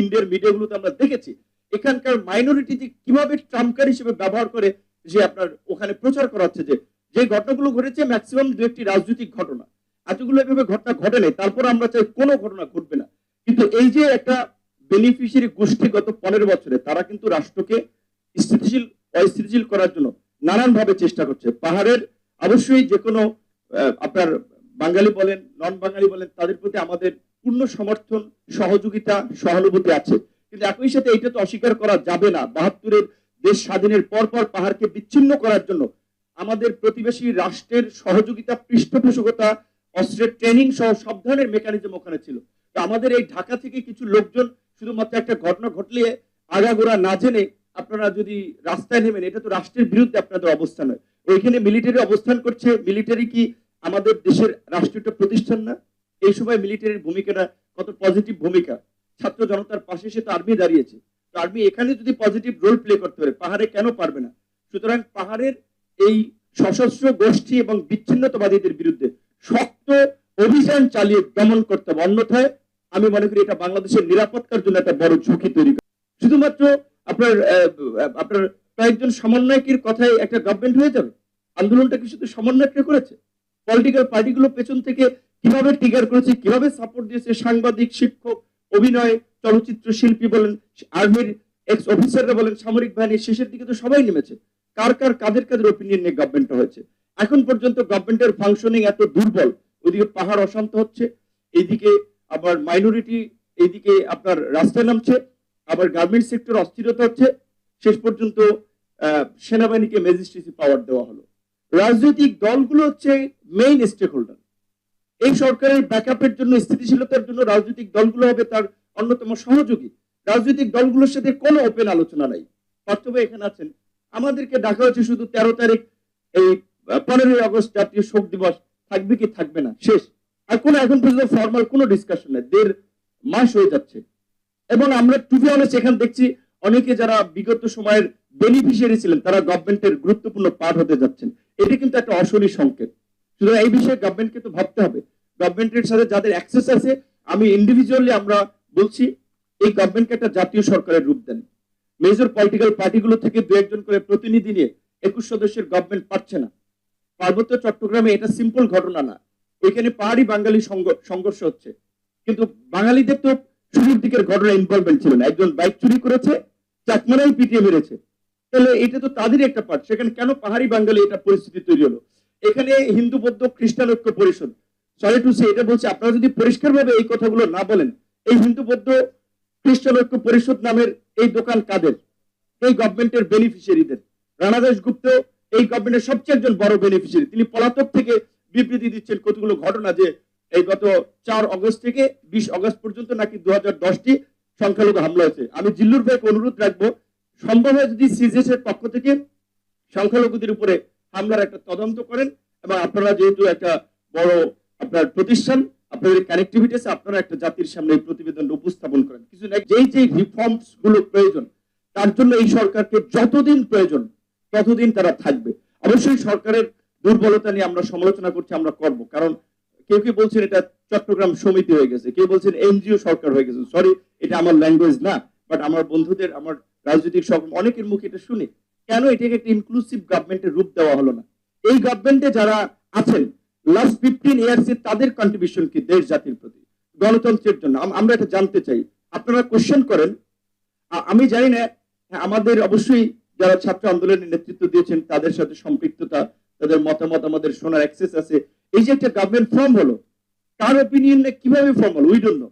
ইন্ডিয়ার মিডিয়াগুলোতে আমরা দেখেছি, এখানকার মাইনরিটি যে কীভাবে ট্রাম্পকার হিসেবে ব্যবহার করে যে আপনার ওখানে প্রচার করা হচ্ছে যে যে ঘটনাগুলো ঘটেছে ম্যাক্সিমাম দু একটি রাজনৈতিক ঘটনা। এতগুলো এভাবে ঘটনা ঘটে নেই, তারপর আমরা চাই কোনো ঘটনা ঘটবে না। কিন্তু এই যে একটা বেনিফিশিয়ারি গোষ্ঠী গত পনেরো বছরে, তারা কিন্তু রাষ্ট্রকে স্থিতিশীল, অস্থিতিশীল করার জন্য নানান ভাবে চেষ্টা করছে। পাহাড়ের অবশ্যই যে কোনো আপনার বাঙালি বলেন নন বাঙালি বলেন, তাদের প্রতি আমাদের পূর্ণ সমর্থন, সহযোগিতা, সহানুভূতি আছে। কিন্তু একই সাথে এটা তো অস্বীকার করা যাবে না। বাহাত্তরের দেশ স্বাধীনের পর পর পাহাড়কে বিচ্ছিন্ন করার জন্য। আমাদের প্রতিবেশী রাষ্ট্রের সহযোগিতা, পৃষ্ঠপোষকতা, অস্ত্রের ট্রেনিং সহ সব ধরনের মেকানিজম ওখানে ছিল। তো আমাদের এই ঢাকা থেকে কিছু লোকজন, শুধুমাত্র একটা ঘটনা ঘটলে আগাগোড়া না জেনে আপনারা যদি রাস্তায় নেমেন, এটা তো রাষ্ট্রের বিরুদ্ধে আপনাদের অবস্থান হয়। ওইখানে মিলিটারি অবস্থান করছে। মিলিটারি কি আমাদের দেশের রাষ্ট্রীয় প্রতিষ্ঠান না? এই সময় মিলিটারির ভূমিকাটা কত পজিটিভ ভূমিকা। ছাত্র জনতার পাশে সে তো আর্মি দাঁড়িয়েছে। তো আর্মি এখানে যদি পজিটিভ রোল প্লে করতে পারে, পাহাড়ে কেন পারবে না? সুতরাং পাহাড়ের এই সশস্ত্র গোষ্ঠী এবং বিচ্ছিন্নতাবাদীদের বিরুদ্ধে শক্ত অভিযান চালিয়ে দমন করতে হবে। অন্যথায় আমি মনে করি এটা বাংলাদেশের নিরাপত্তার জন্য একটা বড় ঝুঁকি তৈরি করে। শুধুমাত্র আপনার আপনার কয়েকজন সমন্বয়কের কথায় একটা গভর্নমেন্ট হয়ে যাবে? আন্দোলনটা কি শুধু সমন্বয়করা করেছে? পলিটিক্যাল পার্টিগুলো পেছন থেকে কীভাবে টিগার করেছে, কীভাবে সাপোর্ট দিয়েছে সাংবাদিক, শিক্ষক, অভিনয়, চলচ্চিত্র শিল্পী বলেন, আর্মির এক্স অফিসাররা বলেন, সামরিক বাহিনীর শেষের দিকে তো সবাই নেমেছে। কার কার কাদের কাদের ওপিনিয়ন নিয়ে গভর্নমেন্টটা হয়েছে? এখন পর্যন্ত গভর্নমেন্টের ফাংশনিং এত দুর্বল, ওইদিকে পাহাড় অশান্ত হচ্ছে, এইদিকে আবার মাইনরিটি এইদিকে আপনার রাস্তায় নামছে, আবার গার্মেন্ট সেক্টর অস্থিরতা হচ্ছে, শেষ পর্যন্ত সেনাবাহিনীকে ম্যাজিস্ট্রেসি পাওয়ার দেওয়া হলো। রাজনৈতিক দলগুলো হচ্ছে মেইন স্টেক হোল্ডার এই সরকারের ব্যাকআপের জন্য, স্থিতিশীলতার জন্য রাজনৈতিক দলগুলো হবে তার অন্যতম সহযোগী। রাজনৈতিক দলগুলোর সাথে কোনো ওপেন আলোচনা নাই। পার্থবাই এখানে আছেন। আমাদেরকে ডাকা হয়েছে শুধু তেরো তারিখ, এই পনেরোই আগস্ট জাতীয় শোক দিবস। থাকবে কি থাকবে না? শেষ। আর কোনো, এখন পর্যন্ত ফর্মাল কোনো ডিসকাশন নেই। দেড় মাস হয়ে যাচ্ছে। এবং আমরা টুবি অনেস্ট এখানে দেখছি অনেকে যারা বিগত সময়ের বেনিফিশিয়ারি ছিলেন, তারা গভর্নমেন্টের গুরুত্বপূর্ণ পার্ট হতে যাচ্ছেন। এটি কিন্তু একটা অশনি সংকেত। সুতরাং এই বিষয়ে গভর্নমেন্টকে তো ভাবতে হবে। গভর্নমেন্টের সাথে যাদের অ্যাক্সেস আছে, আমি ইন্ডিভিজুয়ালি আমরা বলছি, এই গভর্নমেন্টকে একটা জাতীয় সরকারের রূপ দেন। মেজর পলিটিক্যাল পার্টিগুলো থেকে দু একজন করে প্রতিনিধি নিয়ে একুশ সদস্যের গভর্নমেন্ট পারছে না। পার্বত্য চট্টগ্রামে এটা সিম্পল ঘটনা না। এখানে পাহাড়ি বাঙালি সংঘর্ষ হচ্ছে। কিন্তু বাঙালিদের তো শুরুর দিকের ঘটনা ইনভলভমেন্ট ছিল না। একজন বাইক চুরি করেছে, চাকমারাই পিটিয়ে মেরেছে। তাহলে এটা তো তাদেরই একটা পার্ট সেখানে কেন পাহাড়ি বাঙালি এটা পরিস্থিতি তৈরি হলো? এখানে হিন্দু, বৌদ্ধ, খ্রিস্টান ঐক্য পরিষদ। সরি টু সে এটা বলছে, আপনারা যদি পরিষ্কারভাবে এই কথাগুলো না বলেন, এই হিন্দু বৌদ্ধ খ্রিস্টান ঐক্য পরিষদ নামের এই দোকান কাদের? এই গভর্নমেন্টের বেনিফিশিয়ারিদের রানা দাস গুপ্ত এই গভর্নমেন্টের সবচেয়ে একজন বড় বেনিফিশিয়ারি তিনি পলাতক থেকে বিবৃতি দিচ্ছেন কতগুলো ঘটনা যে এই গত চার অগস্ট থেকে বিশ অগস্ট পর্যন্ত নাকি দু হাজার দশটি সংখ্যালঘু হামলা হয়েছে। আমি জিল্লুর ভাইকে অনুরোধ রাখব, সম্ভব হয় যদি সিজিএস এর পক্ষ থেকে সংখ্যালঘুদের উপরে হামলার একটা তদন্ত করেন, এবং আপনারা যেহেতু একটা বড় আপনার প্রতিষ্ঠান, আপনাদের কানেক্টিভিটি আছে আপনারা একটা জাতির সামনে প্রতিবেদন উপস্থাপন করেন। কিছু না, যেই যেই রিফর্মসগুলো প্রয়োজন, তার জন্য এই সরকারকে যতদিন প্রয়োজন, ততদিন তারা থাকবে। অবশ্যই সরকারের দুর্বলতা নিয়ে আমরা সমালোচনা করছি, আমরা করব। কারণ কেউ কেউ বলছেন এটা চট্টগ্রাম সমিতি হয়ে গেছে, কেউ বলছেন এনজিও সরকার হয়ে গেছে। সরি এটা আমার ল্যাঙ্গুয়েজ না বাট আমার বন্ধুদের, আমার রাজনৈতিক সব অনেকের মুখে এটা শুনি। কেন এটাকে একটা ইনক্লুসিভ গভর্নমেন্টের রূপ দেওয়া হলো না? এই গভর্নমেন্টে যারা আছেন লাস্ট ফিফটিন ইয়ার্স এ তাদের কন্ট্রিবিউশন কি দেশ জাতির প্রতি? গণতন্ত্রের জন্য। আমরা এটা জানতে চাই। আপনারা কোশ্চেন করেন। আমি জানি না হ্যাঁ, আমাদের অবশ্যই যারা ছাত্র আন্দোলনের নেতৃত্ব দিয়েছেন তাদের সাথে সম্পৃক্ততা তাদের মতামত আমাদের শোনার অ্যাক্সেস আছে। এই যে একটা গভর্নমেন্ট ফর্ম হলো কার অপিনিয়ন কীভাবে ফর্ম হলো? We don't know